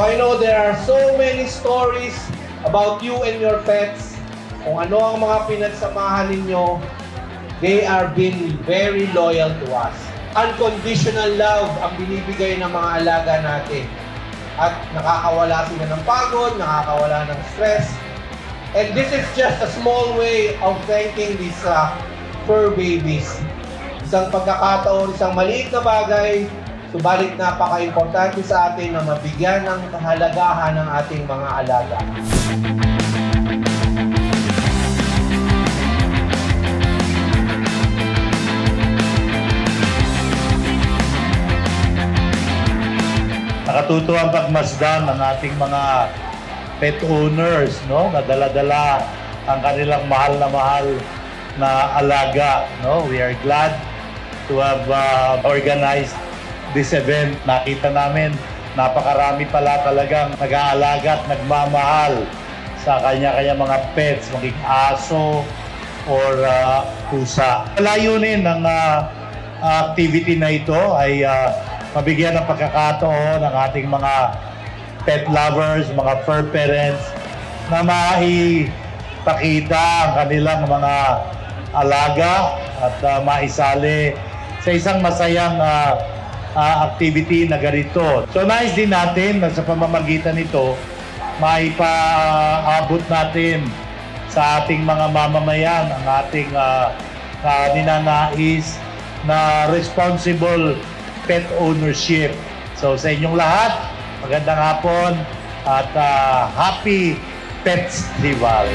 I know there are so many stories about you and your pets. Kung ano ang mga pinagsamahan ninyo, they are being very loyal to us. Unconditional love ang binibigay ng mga alaga natin. At nakakawala sila ng pagod, nakakawala ng stress. And this is just a small way of thanking these uh, fur babies. Isang pagkakataon, isang maliit na bagay, subalit napaka-importante sa atin na mabigyan ng kahalagahan ng ating mga alaga. Nakatutuwa ang pagmasdan ng ating mga pet owners, no? Na dala-dala ang kanilang mahal na mahal na alaga, no? We are glad to have uh, organized this event. Nakita namin napakarami pala talagang nag-aalaga at nagmamahal sa kanya-kanya mga pets, maging aso or uh, pusa. Layunin ng uh, activity na ito ay uh, mabigyan ng pagkakataon ng ating mga pet lovers, mga fur parents na maipakita ang kanilang mga alaga at uh, maisali sa isang masayang uh, uh, activity na ganito. So nais din natin na sa pamamagitan nito, maipaabot natin sa ating mga mamamayan ang ating uh, uh, ninanais na responsible pet ownership. So sa inyong lahat, magandang hapon at uh, happy Pets Festival.